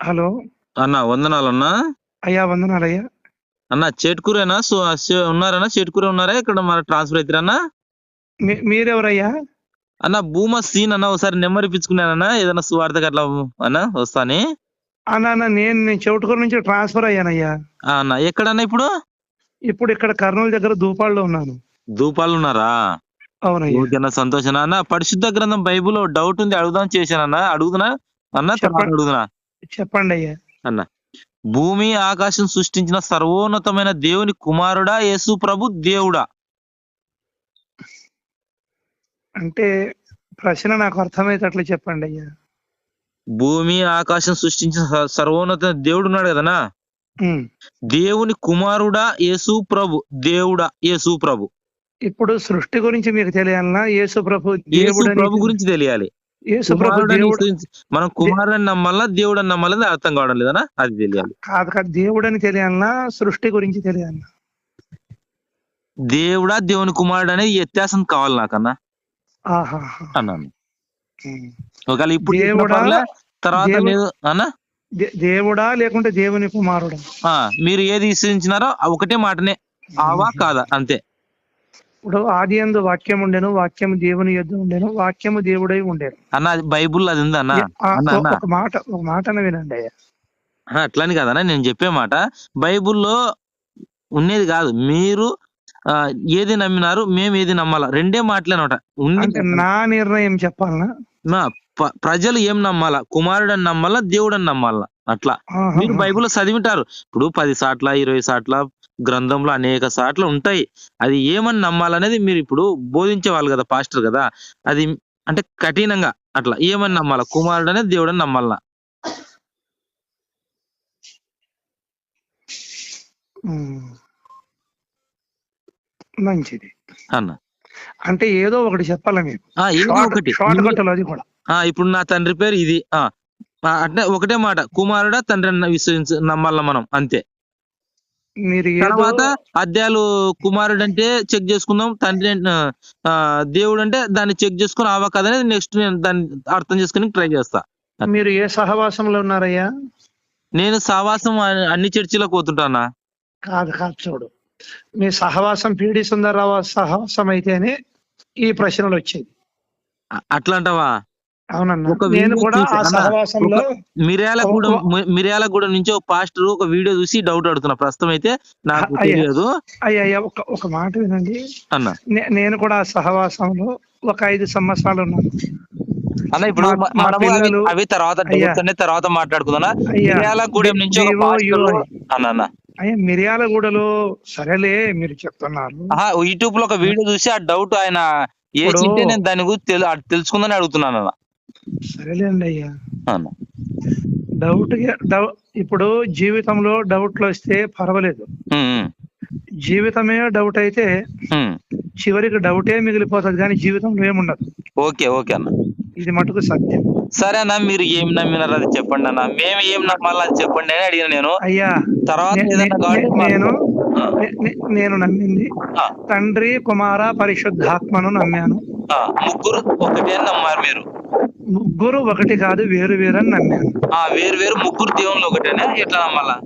Hello. అన్న వందనాలన్నా. అయ్యా వందనాలయ్యా. అన్న చేట్కూరేనా? సో ఉన్నారన్నా చేట్కూరే ఉన్నారా? ఇక్కడ మన ట్రాన్స్ఫర్ అవుతారన్నా మీరెవరయ్యా? అన్న భూమా సీన్ అన్న ఒకసారి నెంబర్ ఇప్పించుకున్నానన్నా. ఏదైనా సువార్తకు అట్లా అన్న వస్తాని. అన్న అన్న నేను నేను చెవిటకూరు నుంచి ట్రాన్స్ఫర్ అయ్యానయ్యా. అన్న ఎక్కడన్నా ఇప్పుడు? ఇప్పుడు ఇక్కడ కర్నూలు దగ్గర దూపాల్లో ఉన్నాను. దూపాలు ఉన్నారా? అవునయ్యా. ఓకేనా సంతోషం. అన్న పరిశుద్ధ గ్రంథం బైబుల్ డౌట్ ఉంది అడుగుదాం చేశానన్న. అడుగుతున్నా? అన్న చెప్పండి. అడుగుతున్నా. చెప్పండి అయ్యా. అన్న భూమి ఆకాశం సృష్టించిన సర్వోన్నతమైన దేవుని కుమారుడా యేసు ప్రభు దేవుడా? అంటే ప్రశ్న నాకు అర్థమయ్యేటట్లు చెప్పండి అయ్యా. భూమి ఆకాశం సృష్టించిన సర్వోన్నత దేవుడు ఉన్నాడు కదనా. దేవుని కుమారుడా యేసు ప్రభు దేవుడా? యేసు ప్రభు. ఇప్పుడు సృష్టి గురించి మీకు తెలియాలన్నా యేసు ప్రభు దేవుడు ప్రభు గురించి తెలియాలి. దేవుడు మనం కుమారుడని నమ్మాలా దేవుడని నమ్మాలని అర్థం కావడం లేదనా అది తెలియాలి. కాదు కాదు దేవుడని తెలియాలన్నా సృష్టి గురించి తెలియాలన్నా. దేవుడా దేవుని కుమారుడు అనేది వ్యత్యాసం కావాలి నాకన్నా. అన్నాను. ఒకవేళ ఇప్పుడు దేవుడా? తర్వాత లేదు అన్న? దేవుడా లేకుంటే దేవుని కుమారుడా? మీరు ఏది ఆ ఒకటే మాటనే. ఆవా కాదా? అంతే. ఇప్పుడు ఆది అందు వాక్యం ఉండెను వాక్యము దేవుని యొద్ద ఉండెను వాక్యము దేవుడై ఉండేను. అన్న బైబుల్ అది ఉంది అన్న. ఒక మాట ఒక మాట వినండి అయ్యా. అట్లని కాదన్న నేను చెప్పే మాట. బైబుల్లో ఉండేది కాదు. మీరు ఆ, ఏది నమ్మినారు మేము ఏది నమ్మాలా? రెండే మాటలే అనమాట ఉంది నా నిర్ణయం చెప్పాలనా? ప్రజలు ఏం నమ్మాలా? కుమారుడు అని నమ్మాలా? దేవుడు అని నమ్మాలా? అట్లా. మీరు బైబిల్లో చదివింటారు. ఇప్పుడు పది సాట్ల ఇరవై సాట్ల గ్రంథంలో అనేక సార్లు ఉంటాయి. అది ఏమని నమ్మాలనేది మీరు ఇప్పుడు బోధించే వాళ్ళు కదా పాస్టర్ కదా అది అంటే కఠినంగా అట్లా ఏమని నమ్మాలా? కుమారుడు అనేది దేవుడు అని నమ్మాలా. మంచిది. అన్న. అంటే ఏదో ఒకటి చెప్పాలా షార్ట్ ఒకటి. షార్ట్ కట్ అది కూడా. ఆ ఇప్పుడు నా తండ్రి పేరు ఇది. అంటే ఒకటే మాట. కుమారుడా తండ్రి విశ్వసించ నమ్మాల మనం? అంతే. మీరు తర్వాత అధ్యాయులు కుమారుడు అంటే చెక్ చేసుకుందాం. తండ్రి దేవుడు అంటే దాన్ని చెక్ చేసుకుని ఆవా కదా అనేది నెక్స్ట్ నేను దాన్ని అర్థం చేసుకుని ట్రై చేస్తా. మీరు ఏ సహవాసంలో ఉన్నారయ్యా? నేను సావాసం అ- అన్ని చర్చిలకు పోతుంటానా? కాదు కాదు చూడు. మీ సహవాసం పీడి సుందరరావు సహవాసం అయితేనే ఈ ప్రశ్నలు వచ్చేది అట్లా అంటావా? నేను కూడా ఆ సహవాసంలో మిర్యాలగూడెం మిర్యాలగూడెం నుంచి ఒక పాస్టర్ ఒక వీడియో చూసి డౌట్ అడుగుతున్నా. ప్రస్తుతం అయితే నాకు. తెలియదు. అయ్యా ఒక ఒక మాట వినండి. అన్న. నేను కూడా ఆ సహవాసంలో ఒక ఐదు సంవత్సరాలు ఉన్నాను. అన్న ఇప్పుడు అవి- తర్వాత తర్వాత మాట్లాడుకుందాం అయ్యా, మిర్యాలగూడెం నుంచి యువో. అన్న అన్న. అయ్యా మిర్యాలగూడలో సరేలే మీరు చెప్తున్నారు. యూట్యూబ్లో ఒక వీడియో చూసి ఆ డౌట్ ఆయన ఏ చింటే నేను దాని గురించి తెలుసుకుందని అడుగుతున్నాను అన్న. సరేలేండి అయ్యా డౌట్ ఇప్పుడు జీవితంలో డౌట్లు వస్తే పర్వాలేదు. జీవితమే డౌట్ అయితే. చివరికి డౌటే మిగిలిపోతుంది కానీ జీవితంలో ఏముండదు. ఓకే ఓకే అన్న. ఇది మటుకు సత్యం. సరే అన్న మీరు ఏం నమ్మినారు అది చెప్పండి అన్న. మేము ఏం నమ్మాలని అది చెప్పండి అని అడిగిన నేను. అయ్యా తర్వాత నేను నేను నమ్మింది తండ్రి కుమార పరిశుద్ధాత్మను నమ్మాను. ముగ్గురు ఒకటే అని నమ్మారు మీరు? ముగ్గురు ఒకటి కాదు వేరు వేరని నమ్మాను. ఆ వేరు వేరు ముగ్గురు దేవుళ్ళు ఒకటేనే? ఎట్లా నమ్మాలా?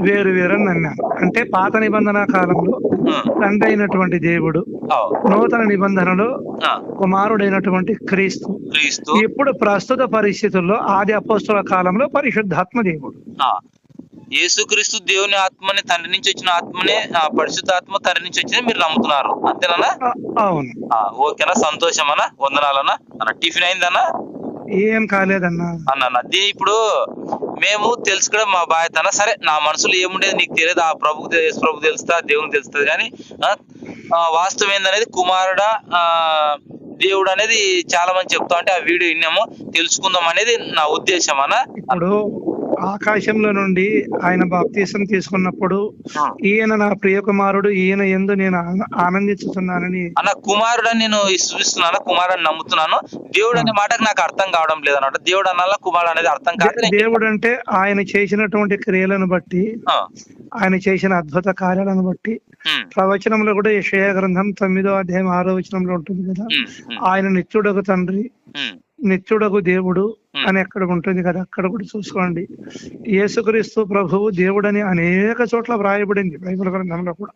వేరు వేరని నమ్మాను. అంటే పాత నిబంధన కాలంలో తండ్రి అయినటువంటి దేవుడు నూతన నిబంధనలో కుమారుడైనటువంటి క్రీస్తు క్రీస్తు. ఇప్పుడు ప్రస్తుత పరిస్థితుల్లో ఆది అపోస్తుల కాలంలో పరిశుద్ధాత్మ దేవుడు. యేసుక్రీస్తు దేవుని ఆత్మని తండ్రి నుంచి వచ్చిన ఆత్మనే ఆ, పరిశుద్ధ ఆత్మ తండ్రి నుంచి వచ్చింది మీరు నమ్ముతున్నారు. అంతేనా ఓకేనా? సంతోషం అన్న వందనాలన్నా అన్న టిఫిన్ అయిందన్నా? ఏం కాలేదన్నా. అన్న అన్న దీ ఇప్పుడు మేము తెలుసుకోవడం మా బాధ్యత అన్న సరే నా మనసులో ఏముండేది నీకు తెలియదు. ఆ ప్రభుకు ప్రభు తెలుస్తా దేవుని తెలుస్తుంది కానీ వాస్తవం ఏందనేది కుమారుడా ఆ, దేవుడు అనేది చాలా మంది చెప్తా ఉంటే ఆ వీడియో విన్నాము. తెలుసుకుందాం అనేది నా ఉద్దేశం అన్న ఇప్పుడు ఆకాశంలో నుండి ఆయన బాప్తీసం తీసుకున్నప్పుడు ఈయన నా ప్రియ కుమారుడు ఈయన ఎందు నేను ఆన- ఆనందించుతున్నానని అన్న కుమారుడు అని నేను విశ్వసిస్తున్నాను కుమారుడు నమ్ముతున్నాను. దేవుడు అనే మాటకు నాకు అర్థం కావడం లేదు అన్నమాట దేవుడు అనాల కుమారుడు అనేది అర్థం కాదు దేవుడు అంటే ఆయన చేసినటువంటి క్రియలను బట్టి ఆయన చేసిన అద్భుత కార్యాలను బట్టి ప్రవచనంలో కూడా యెషయా గ్రంథం తొమ్మిదో అధ్యాయం ఆరో వచనంలో ఉంటుంది కదా. ఆయన నిత్యుడకు తండ్రి నిత్యుడకు దేవుడు. అని అక్కడ ఉంటుంది కదా అక్కడ కూడా చూసుకోండి. యేసుక్రీస్తు ప్రభువు దేవుడని అనేక చోట్ల వ్రాయబడింది బైబిల్ గ్రంథంలో కూడా.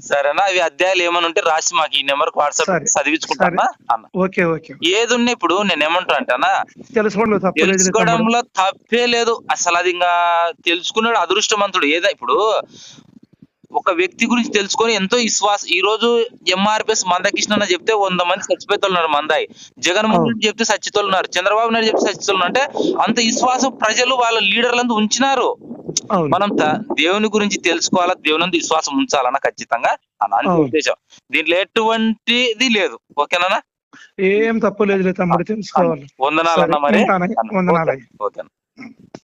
సరేనా? అవి అధ్యాయాలు ఏమైనా ఉంటే రాసి మాకు ఈ నెంబర్ వాట్సాప్. చదివించుకుంటానా? అన్న. ఓకే ఓకే ఏది ఉన్నా ఇప్పుడు నేను ఏమంటా అంటానా. తెలుసుకోవడంలో తప్పే లేదు. అసలు అది ఇంకా తెలుసుకున్నాడు అదృష్టవంతుడు. ఏదో ఇప్పుడు? ఒక వ్యక్తి గురించి తెలుసుకొని ఎంతో విశ్వాస ఈ రోజు ఎంఆర్పిఎస్ మందకృష్ణ అని చెప్తే వంద మంది చచ్చిపోతున్నారు మందాయి. జగన్మోహన్ రెడ్డి చెప్తే చచ్చితోలున్నారు చంద్రబాబు నాయుడు చెప్తే చచ్చితోలున్నారు అంటే అంత విశ్వాసం ప్రజలు వాళ్ళ లీడర్లంతా ఉంచినారు. మనం దేవుని గురించి తెలుసుకోవాలా? దేవుని విశ్వాసం ఉంచాలన్నా ఖచ్చితంగా అని అంతే అవును. ఉద్దేశం. దీంట్లో ఎటువంటిది లేదు. ఓకేనా ఏం తప్పు లేదు తమ్ముడు తెలుసుకోవాలి. వందనాలు అన్న సరే, మరి. వందనాలు.